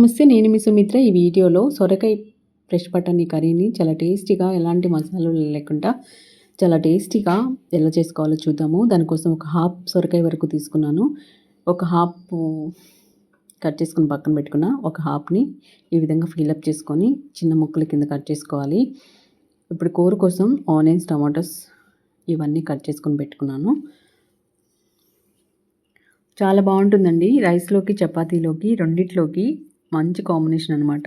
నమస్తే నేను మీ సుమిత్ర. ఈ వీడియోలో సొరకాయ ఫ్రెష్ బటానీ కర్రీని చాలా టేస్టీగా ఎలాంటి మసాలాలు లేకుండా చాలా టేస్టీగా ఎలా చేసుకోవాలో చూద్దాము. దానికోసం ఒక హాఫ్ సొరకాయ వరకు తీసుకున్నాను. ఒక హాఫ్ కట్ చేసుకుని పక్కన పెట్టుకున్న ఒక హాఫ్ని ఈ విధంగా ఫిల్అప్ చేసుకొని చిన్న ముక్కల కింద కట్ చేసుకోవాలి. ఇప్పుడు కూర కోసం ఆనియన్స్ టమాటోస్ ఇవన్నీ కట్ చేసుకొని పెట్టుకున్నాను. చాలా బాగుంటుందండి. రైస్లోకి చపాతీలోకి రెండిట్లోకి మంచి కాంబినేషన్ అనమాట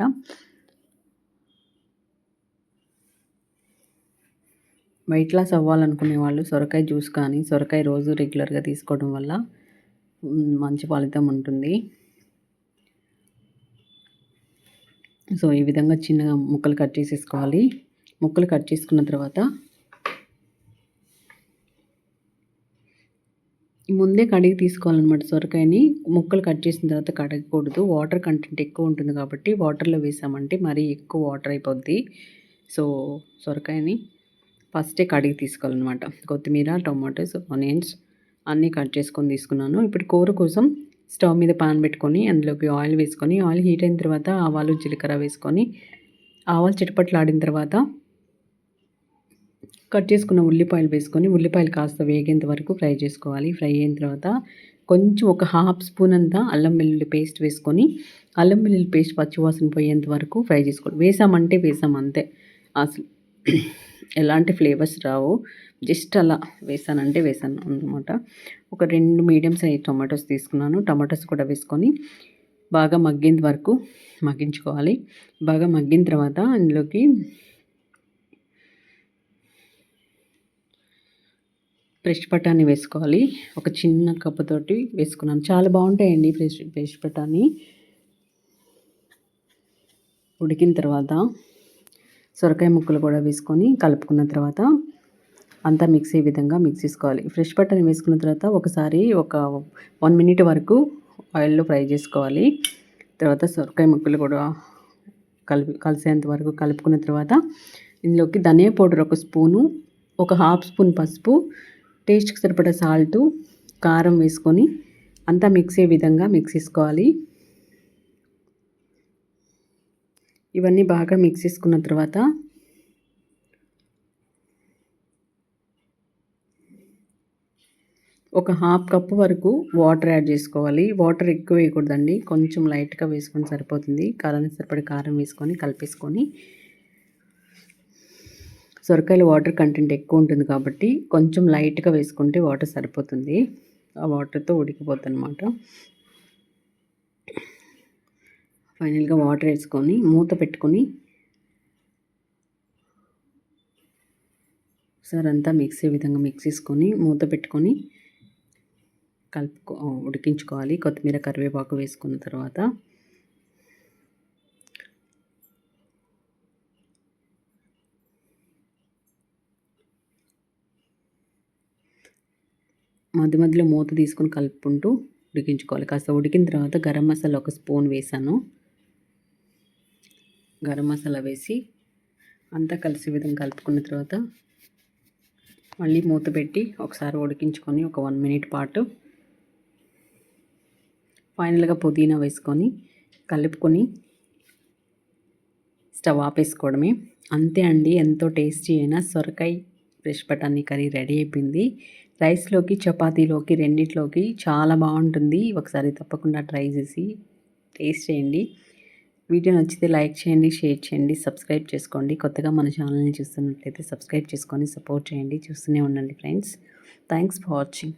వెయిట్ లాస్ అవ్వాలనుకునే వాళ్ళు సొరకాయ జ్యూస్ కానీ సొరకాయ రోజు రెగ్యులర్గా తీసుకోవడం వల్ల మంచి ఫలితం ఉంటుంది. సో ఈ విధంగా చిన్నగా ముక్కలు కట్ చేసేసుకోవాలి. ముక్కలు కట్ చేసుకున్న తర్వాత ముందే కడిగి తీసుకోవాలన్నమాట సొరకాయని. ముక్కలు కట్ చేసిన తర్వాత కడగకూడదు. వాటర్ కంటెంట్ ఎక్కువ ఉంటుంది కాబట్టి వాటర్లో వేసామంటే మరీ ఎక్కువ వాటర్ అయిపోద్ది. సో సొరకాయని ఫస్టే కడిగి తీసుకోవాలన్నమాట. కొత్తిమీర టొమాటోస్ ఆనియన్స్ అన్నీ కట్ చేసుకొని తీసుకున్నాను. ఇప్పుడు కూర కోసం స్టవ్ మీద పాన్ పెట్టుకొని అందులోకి ఆయిల్ వేసుకొని ఆయిల్ హీట్ అయిన తర్వాత ఆవాలు జీలకర్ర వేసుకొని ఆవాలు చిటపట్లు ఆడిన తర్వాత కట్ చేసుకున్న ఉల్లిపాయలు వేసుకొని ఉల్లిపాయలు కాస్త వేగేంత వరకు ఫ్రై చేసుకోవాలి. ఫ్రై అయిన తర్వాత కొంచెం ఒక హాఫ్ స్పూన్ అంతా అల్లం వెల్లుల్లి పేస్ట్ వేసుకొని అల్లం వెల్లుల్లి పేస్ట్ పచ్చివాసన పోయేంత వరకు ఫ్రై చేసుకోవాలి. వేసామంటే వేసాం అంతే. అసలు ఎలాంటి ఫ్లేవర్స్ రావు. జస్ట్ అలా వేసానంటే వేసాను అనమాట ఒక రెండు మీడియం సైజ్ టొమాటోస్ తీసుకున్నాను. టమాటోస్ కూడా వేసుకొని బాగా మగ్గేంత వరకు మగ్గించుకోవాలి. బాగా మగ్గిన తర్వాత అందులోకి ఫ్రెష్ బఠానీ వేసుకోవాలి. ఒక చిన్న కప్పుతోటి వేసుకున్నాను. చాలా బాగుంటాయండి ఫ్రెష్ ఫ్రెష్ బఠానీ ఉడికిన తర్వాత సొరకాయ ముక్కలు కూడా వేసుకొని కలుపుకున్న తర్వాత అంతా మిక్స్ అయ్యే విధంగా మిక్స్ చేసుకోవాలి. ఫ్రెష్ బఠానీ వేసుకున్న తర్వాత ఒకసారి ఒక వన్ మినిట్ వరకు ఆయిల్లో ఫ్రై చేసుకోవాలి. తర్వాత సొరకాయ ముక్కలు కూడా కలిపి కలిసేంత వరకు కలుపుకున్న తర్వాత ఇందులోకి ధనియా పౌడర్ ఒక స్పూను ఒక హాఫ్ స్పూన్ పసుపు టేస్ట్కి సరిపడ సాల్టు కారం వేసుకొని అంతా మిక్స్ అయ్యే విధంగా మిక్స్ చేసుకోవాలి. ఇవన్నీ బాగా మిక్స్ చేసుకున్న తర్వాత ఒక హాఫ్ కప్ వరకు వాటర్ యాడ్ చేసుకోవాలి. వాటర్ ఎక్కువ వేయకూడదండి. కొంచెం లైట్గా వేసుకొని సరిపోతుంది. కారానికి సరిపడే కారం వేసుకొని కలిపేసుకొని సొరకాయలు వాటర్ కంటెంట్ ఎక్కువ ఉంటుంది కాబట్టి కొంచెం లైట్గా వేసుకుంటే వాటర్ సరిపోతుంది. ఆ వాటర్తో ఉడికిపోతుంది అనమాట ఫైనల్గా వాటర్ వేసుకొని మూత పెట్టుకొని ఒకసారి అంతా మిక్సీ విధంగా మిక్స్ చేసుకొని మూత పెట్టుకొని కలుపుకో ఉడికించుకోవాలి. కొత్తిమీర కరివేపాకు వేసుకున్న తర్వాత మధ్య మధ్యలో మూత తీసుకొని కలుపుకుంటూ ఉడికించుకోవాలి. కాస్త ఉడికిన తర్వాత గరం మసాలా ఒక స్పూన్ వేసాను. గరం మసాలా వేసి అంతా కలిసి విధంగా కలుపుకున్న తర్వాత మళ్ళీ మూత పెట్టి ఒకసారి ఉడికించుకొని ఒక వన్ మినిట్ పాటు ఫైనల్గా పుదీనా వేసుకొని కలుపుకొని స్టవ్ ఆపేసుకోవడమే. అంతే అండి. ఎంతో టేస్టీ అయినా సొరకాయ ఫ్రెష్ బఠానీ కర్రీ రెడీ అయిపోయింది. రైస్లోకి చపాతీలోకి రెండిట్లోకి చాలా బాగుంటుంది. ఒకసారి తప్పకుండా ట్రై చేసి టేస్ట్ చేయండి. వీడియో నచ్చితే లైక్ చేయండి షేర్ చేయండి సబ్స్క్రైబ్ చేసుకోండి. కొత్తగా మన ఛానల్ని చూస్తున్నట్లయితే సబ్స్క్రైబ్ చేసుకొని సపోర్ట్ చేయండి. చూస్తూనే ఉండండి ఫ్రెండ్స్. Thanks for watching.